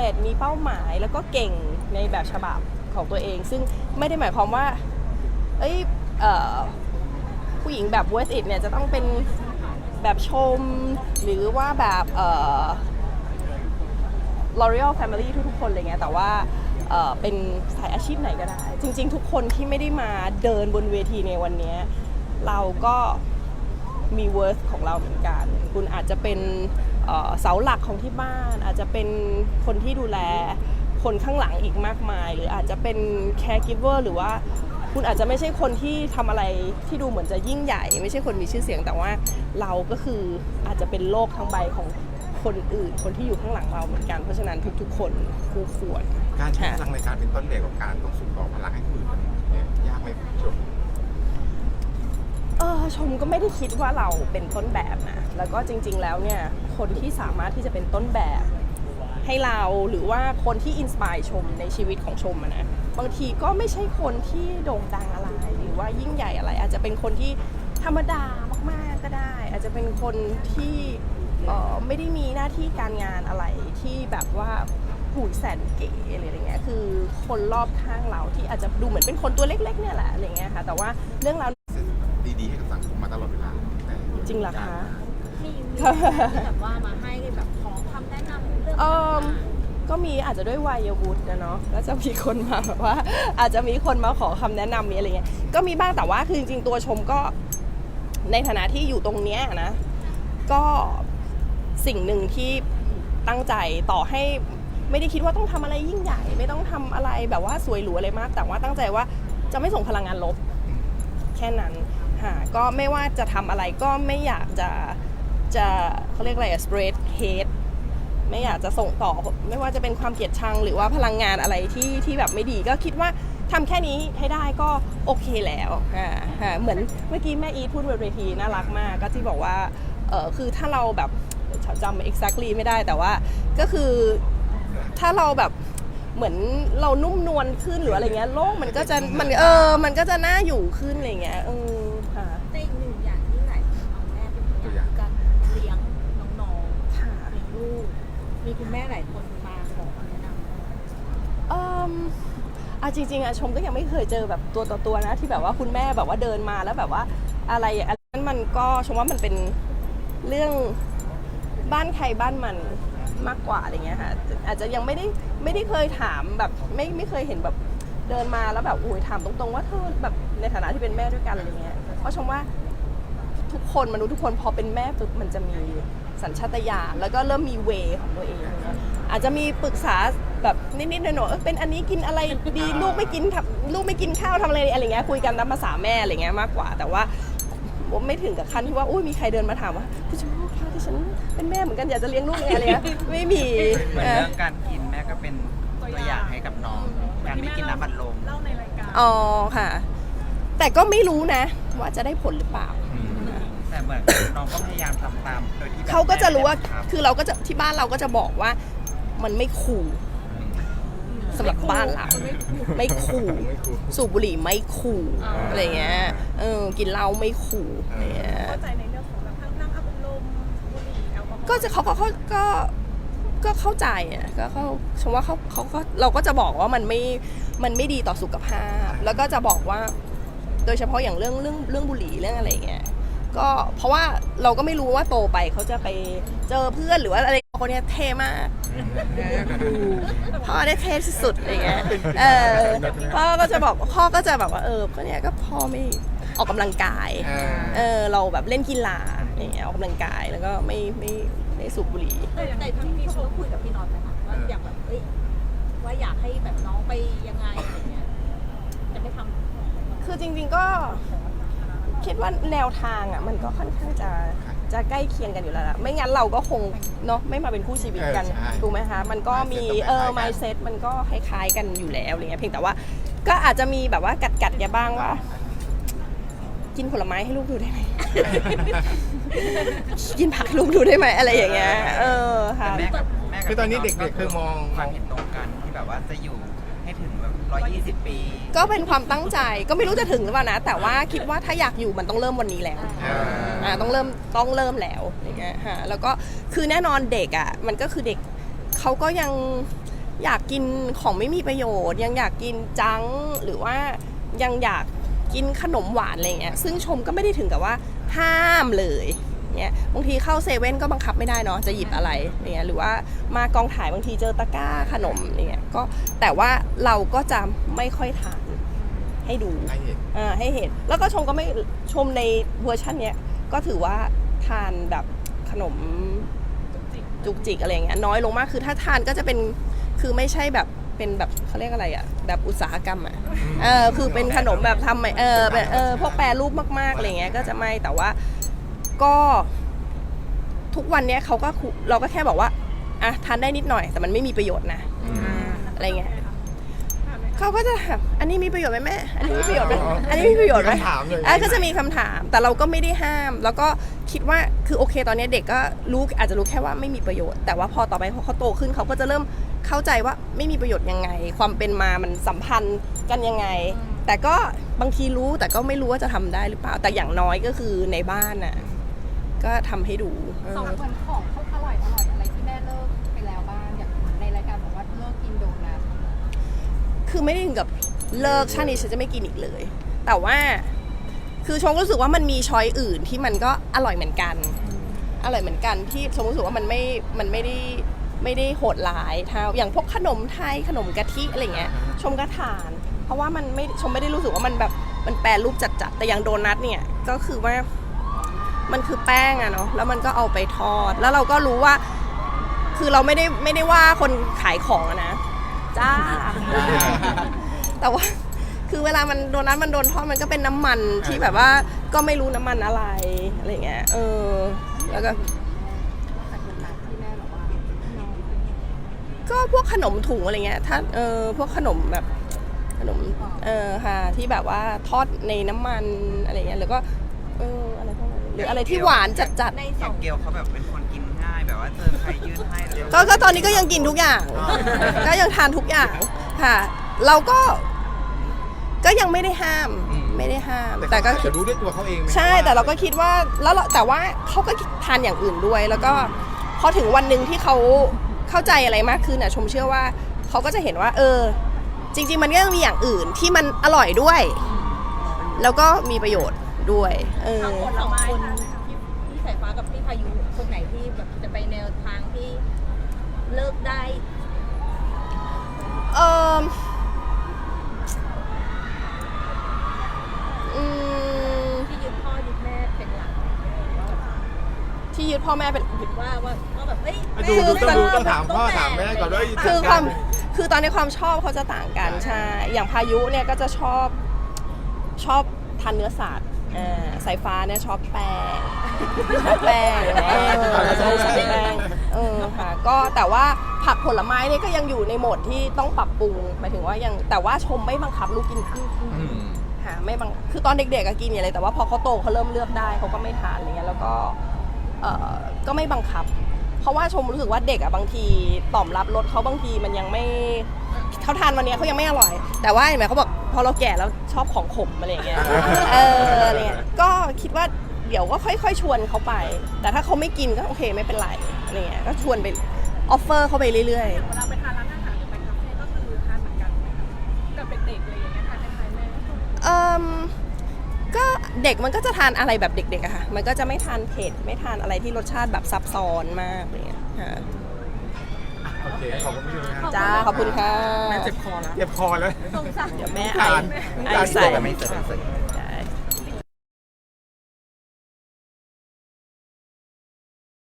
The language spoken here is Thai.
ร็จมีเป้าหมายแล้วก็เก่งในแบบฉบับของตัวเอง ซึ่งไม่ได้หมายความว่า เอ้ยเออผู้หญิงแบบ worth it เนี่ยจะต้องเป็นแบบชมหรือว่าแบบเออ L'Oreal Family ทุกๆคนอะไรเงี้ยแต่ว่าเออเป็นสายอาชีพไหนก็ได้ จริง ๆ ทุกคนที่ไม่ได้มาเดินบนเวทีในวันนี้ เราก็มี worth ของเราเหมือนกัน คุณอาจจะเป็น เอ่อเสาหลักของที่บ้าน อาจจะเป็นคนที่ดูแลคนข้างหลังอีกมากมาย หรืออาจจะเป็น caregiver หรือว่าคุณอาจจะไม่ใช่คนที่ทำอะไรที่ดูเหมือนจะยิ่งใหญ่ ไม่ใช่คนมีชื่อเสียงแต่ว่าเราก็คืออาจจะเป็นโลกทั้งใบของคนอื่น คนที่อยู่ข้างหลังเราเหมือนกันเพราะฉะนั้นทุกๆ คนคู่ควรการใช้พลังในการเป็นต้นแบบของการต้องส่งต่อพลังให้คนอื่นมันเนี่ยยากไหมจบ เออ ชมก็ไม่ได้คิดว่าเราเป็นต้นแบบนะ แล้วก็จริง ๆ แล้วเนี่ยคนที่สามารถที่จะเป็นต้นแบบให้เราหรือว่าคนที่อินสปายชมในชีวิตของชมนะบางทีก็ไม่ใช่คนที่โด่งดังอะไรหรือว่ายิ่งใหญ่อะไร อาจจะเป็นคนที่ธรรมดามากๆก็ได้ อาจจะเป็นคนที่ไม่ได้มีหน้าที่การงานอะไรที่แบบว่าหูแสนเก๋หรืออะไรเงี้ยคือคนรอบข้างเราที่อาจจะดูเหมือนเป็นคนตัวเล็กๆเนี่ยแหละอะไรเงี้ยค่ะแต่ว่าเรื่องราว ริงเหรอคะ มีมีที่แบบว่ามาให้แบบขอคำแนะนำเรื่องเอิ่มต่างก็มีอาจจะด้วยวัยวุฒินะเนาะแล้วจะมีคนมาแบบว่า อาจจะมีคนมาขอคำแนะนำมีอะไรเงี้ยก็มีบ้างแต่ว่าคือจริงๆตัวชมก็ในฐานะที่อยู่ตรงเนี้ยนะ ก็สิ่งหนึ่งที่ตั้งใจต่อให้ไม่ได้คิดว่าต้องทำอะไรยิ่งใหญ่ ไม่ต้องทำอะไรแบบว่าสวยหรูอะไรมาก แต่ว่าตั้งใจว่าจะไม่ส่งพลังงานลบ แค่นั้น ค่ะก็ไม่ว่าจะทำอะไรก็ไม่อยากจะจะเขาเรียกอะไรอะ spread hate ไม่อยากจะส่งต่อ ไม่ว่าจะเป็นความเกลียดชังหรือว่าพลังงานอะไรที่ที่แบบไม่ดีก็คิดว่าทำแค่นี้ให้ได้ก็โอเคแล้วอ่าฮะเหมือนเมื่อกี้แม่อีทพูดบนเวทีน่ารักมาก ก็ที่บอกว่าเออคือถ้าเราแบบจำ exactly ไม่ได้แต่ว่าก็คือถ้าเราแบบเหมือนเรานุ่มนวลขึ้นหรืออะไรเงี้ยโลกมันก็จะมันเออมันก็จะน่าอยู่ขึ้นอะไรเงี้ยเออ มีคุณแม่หลายคนมาขอคำแนะนำเอมอะจริงๆอะชมก็ยังไม่เคยเจอแบบตัวต่อตัวนะที่แบบว่าคุณแม่แบบว่าเดินมาแล้วแบบว่าอะไรอันนั้นมันก็ชมว่ามันเป็นเรื่องบ้านใครบ้านมันมากกว่าอะไรเงี้ยค่ะอาจจะยังไม่ได้ไม่ได้เคยถามแบบไม่ไม่เคยเห็นแบบเดินมาแล้วแบบโอ้ยถามตรงๆ ว่าเธอแบบในฐานะที่เป็นแม่ด้วยกันอะไรเงี้ยเพราะชมว่าทุกคนมนุษย์ทุกคนพอเป็นแม่ปุ๊บมันจะมี สัญชาตญาณแล้วก็เริ่มมีเวของตัวเอง อาจจะมีปรึกษาแบบนิดๆหน่อยๆเออเป็นอันนี้กินอะไรดีลูกไม่กินทำลูกไม่กินข้าวทำอะไรอะไรเงี้ยคุยกันตามภาษาแม่อะไรเงี้ยมากกว่า แต่ว่าไม่ถึงกับขั้นที่ว่าอุ้ยมีใครเดินมาถามว่าคุณชมพู่คะที่ฉันเป็นแม่เหมือนกันอยากจะเลี้ยงลูกยังไงอะไรเงี้ยไม่มีเหมือนเออเรื่องการกินแม่ก็เป็นตัวอย่างให้กับน้องการไม่กินน้ำบัดลมอ๋อค่ะ แต่ก็ไม่รู้นะ ว่าจะได้ผลหรือเปล่า แต่เหมือนน้องก็พยายามทำตามโดยที่แบบเขาก็จะรู้ว่าแม่ไม่ได้คือเราก็จะที่บ้านเราก็จะบอกว่า มันไม่คูลสำหรับบ้านเราไม่คูลไม่คูลสูบบุหรี่ไม่คูลอะไรเงี้ยเออกินเหล้าไม่คูลอะไรเงี้ยเข้าใจในเรื่องของแบบนั่งอัพลมบุหรี่แอลกอฮอล์ก็จะเขาก็เขาก็ก็เข้าใจอะก็เขาชมว่าเขาเขาก็เราก็จะบอกว่ามันไม่มันไม่ดีต่อสุขภาพ แล้วก็จะบอกว่า โดยเฉพาะอย่างเรื่องเรื่องเรื่องบุหรี่เรื่องอะไรเงี้ย ก็เพราะว่าเราก็ไม่รู้ว่าโตไปเขาจะไปเจอเพื่อนหรือว่าอะไรคนเนี้ยเท่มากพ่อได้เท่ที่สุดอะไรเงี้ยเออพ่อก็จะบอกพ่อก็จะแบบว่าเออก็เนี่ยก็พ่อไม่ออกกำลังกายอ่าเออเราแบบเล่นกีฬาอย่างเงี้ยออกกำลังกายแล้วก็ไม่ไม่ไม่สูบบุหรี่แต่แต่ที่พี่ชมคุยกับพี่น็อตไหมคะว่าอยากแบบเอ้ยว่าอยากให้แบบน้องไปยังไงอะไรเงี้ยจะไม่ทำคือจริง ๆก็ คิดว่าแนวทางอะมันก็ค่อนข้างจะจะใกล้เคียงกันอยู่แล้วล่ะไม่งั้นเราก็คงเนาะไม่มาเป็นคู่ชีวิตกันเออใช่ถูกไหมคะ มันก็มี Mindset เออ ต้องคล้ายๆกัน mindset มันก็คล้ายๆกันอยู่แล้วอะไรเงี้ยเพียงแต่ว่าก็อาจจะมีแบบว่ากัดกัดๆแกบ้างว่า กินผลไม้ให้ลูกดูได้ไหม กินผักลูกดูได้ไหมอะไรอย่างเงี้ยเออค่ะ แต่แม่กับแม่กับคือตอนนี้พี่เด็กๆคือมอง ความเห็นตรงกันที่แบบว่าจะอยู่ ให้ถึงแบบ 120 ปี ก็เป็นความตั้งใจก็ไม่รู้จะถึงหรือเปล่านะ แต่ว่าคิดว่าถ้าอยากอยู่มันต้องเริ่มวันนี้แล้วอ่าอ่าต้องเริ่มต้องเริ่มแล้วอย่างเงี้ยฮะแล้วก็คือแน่นอนเด็กอะมันก็คือเด็กเขาก็ยังอยากกินของไม่มีประโยชน์ ยังอยากกินจังหรือว่ายังอยากกินขนมหวานอะไรเงี้ยซึ่งชมก็ไม่ได้ถึงกับว่าห้ามเลย เนี่ยบางทีเข้าเซเว่นก็บังคับไม่ได้เนาะจะหยิบอะไรเนี่ยหรือว่ามากองถ่ายบางทีเจอตะกร้าขนมเนี่ยก็แต่ว่าเราก็จะไม่ค่อยทานให้ดูให้เห็นอ่าให้เห็น แล้วก็ชมก็ไม่ชมในเวอร์ชันเนี้ยก็ถือว่าทานแบบขนมจุกจิกอะไรอย่างเงี้ยน้อยลงมากคือถ้าทานก็จะเป็นคือไม่ใช่แบบเป็นแบบเขาเรียกอะไรอะแบบอุตสาหกรรมอะเออคือเป็นขนมแบบทำใหม่เออแบบเออพวกแปรรูปมากๆอะไรเงี้ยก็จะไม่แต่ว่า ก็ทุกวันเนี้ยเขาก็คุเราก็แค่บอกว่าอะทานได้นิดหน่อย แต่มันไม่มีประโยชน์นะ อะไรเงี้ย เขาก็จะถามอันนี้มีประโยชน์ไหมแม่ อันนี้มีประโยชน์ไหมอ๋ออ๋ออันนี้มีประโยชน์ไหมมีคำถามเลย อะก็จะมีคำถาม แต่เราก็ไม่ได้ห้าม แล้วก็คิดว่า คือโอเค ตอนนี้เด็กก็รู้อาจจะรู้แค่ว่าไม่มีประโยชน์ แต่ว่าพอต่อไปพอเขาโตขึ้นเขาก็จะเริ่มเข้าใจว่าไม่มีประโยชน์ยังไง ความเป็นมามันสัมพันธ์กันยังไง แต่ก็บางทีรู้แต่ก็ไม่รู้ว่าจะทำได้หรือเปล่า แต่อย่างน้อยก็คือในบ้านน่ะ ก็ทำให้ดูเออสองคนของเขาอร่อยอร่อยอะไรที่แม่เลิกไปแล้วบ้างอย่างในรายการบอกว่าเลิกกินโดนัทคือไม่ได้ถึงกับเลิกชาตินี้ฉันจะไม่กินอีกเลย แต่ว่าคือชมรู้สึกว่ามันมีช้อยอื่นที่มันก็อร่อยเหมือนกัน อร่อยเหมือนกันที่ชมรู้สึกว่ามันไม่มันไม่ได้ไม่ได้โหดร้ายเท่าอย่างพวกขนมไทยขนมกะทิอะไรเงี้ยชมก็ทาน เพราะว่ามันไม่ชมไม่ได้รู้สึกว่ามันแบบมันแปรรูปจัดๆแต่อย่างโดนัทเนี่ยก็คือว่า มันคือแป้งอะเนาะแล้วมันก็เอาไปทอด แล้วเราก็รู้ว่า คือเราไม่ได้ไม่ได้ว่าคนขายของอะนะจ้า แต่ว่า คือเวลามันโดนัทมันโดนทอดมันก็เป็นน้ำมันที่แบบว่าก็ไม่รู้น้ำมันอะไรอะไรเงี้ยเออ แล้วก็ ก็พวกขนมถุงอะไรเงี้ยถ้าเออพวกขนมแบบขนมเออค่ะที่แบบว่าทอดในน้ำมันอะไรเงี้ยหรือก็ หรืออะไรที่หวานจัดในอสย่าองงเกลเขาแบบเป็นคนกินง่ายแบบว่าเจอใครยื่นให้เลยๆก็ก็ตอนนี้ก็ยังกินทุกอย่าง ก็ยังทานทุกอย่างค่ะ เราก็ก็ยังไม่ได้ห้ามไม่ได้ห้าม แต่ก็เขาอาจจะรู้ด้วยตัวเขาเองไหมใช่แต่เราก็คิดว่าแล้วเราแต่ว่าเขาก็ทานอย่างอื่นด้วย แล้วก็พอถึงวันหนึ่งที่เขาเข้าใจอะไรมากขึ้นน่ะชมเชื่อว่าเขาก็จะเห็นว่า เออ จริง ๆ มันก็ยังมีอย่างอื่นที่มันอร่อยด้วย แล้วก็มีประโยชน์ ด้วย เออ ทั้งคนสองคนพี่พี่สายฟ้ากับพี่พายุคนไหนที่แบบจะไปแนวทางที่เลิกได้เอออืมที่ยึดพ่อยึดแม่เป็นหลักว่าแบบที่ยึดพ่อแม่เป็นว่าว่าว่าแบบเอ้ยอะดูดูต้องดูต้องถามพ่อถามแม่ก่อนด้วยคือความคือตอนในความชอบเขาจะต่างกันใช่ อย่างพายุเนี่ยก็จะชอบชอบทานเนื้อสัตว์ อ่าสายฟ้าเนี่ยชอบแป้งชอบแป้งเออใช่ใช่แป้งเออค่ะก็แต่ว่าผักผลไม้เนี่ยก็ยังอยู่ในโหมดที่ต้องปรับปรุงหมายถึงว่ายังแต่ว่าชมไม่บังคับลูกกินผักอืมค่ะไม่บังคือตอนเด็กๆก็กินอย่างไรแต่ว่าพอเขาโตเขาเริ่มเลือกได้เขาก็ไม่ทานอะไรเงี้ยแล้วก็เอ่อก็ไม่บังคับ เพราะว่าชมรู้สึกว่าเด็กอะบางทีตอบรับรสเขาบางทีมันยังไม่เขาทานวันเนี้ยเขายังไม่อร่อย แต่ว่าเห็นไหมเขาบอก พอเราแก่แล้วชอบของขมอะไรอย่างเงี้ย เอออะไรเงี้ย ก็คิดว่าเดี๋ยวก็ค่อย ๆ ชวนเขาไป แต่ถ้าเขาไม่กินก็โอเคไม่เป็นไรอะไรเงี้ย ก็ชวนไปออฟเฟอร์เขาไปเรื่อย เวลาไปทานร้านอาหารหรือไปคาเฟ่ก็คือทานเหมือนกันไหมคะกับเด็กๆอะไรอย่างเงี้ยทานคล้ายๆแม่ๆ เอมก็เด็กมันก็จะทานอะไรแบบเด็กๆอะค่ะ มันก็จะไม่ทานเผ็ดไม่ทานอะไรที่รสชาติแบบซับซ้อนมากอะไรเงี้ยค่ะ โอเคขอบคุณพี่นะจ้าขอบคุณค่ะแม่เจ็บคอแล้วเจ็บคอแล้ว สงสาร เดี๋ยวแม่ไอสงสารไอใส่ ไม่เสร็จไม่เสร็จ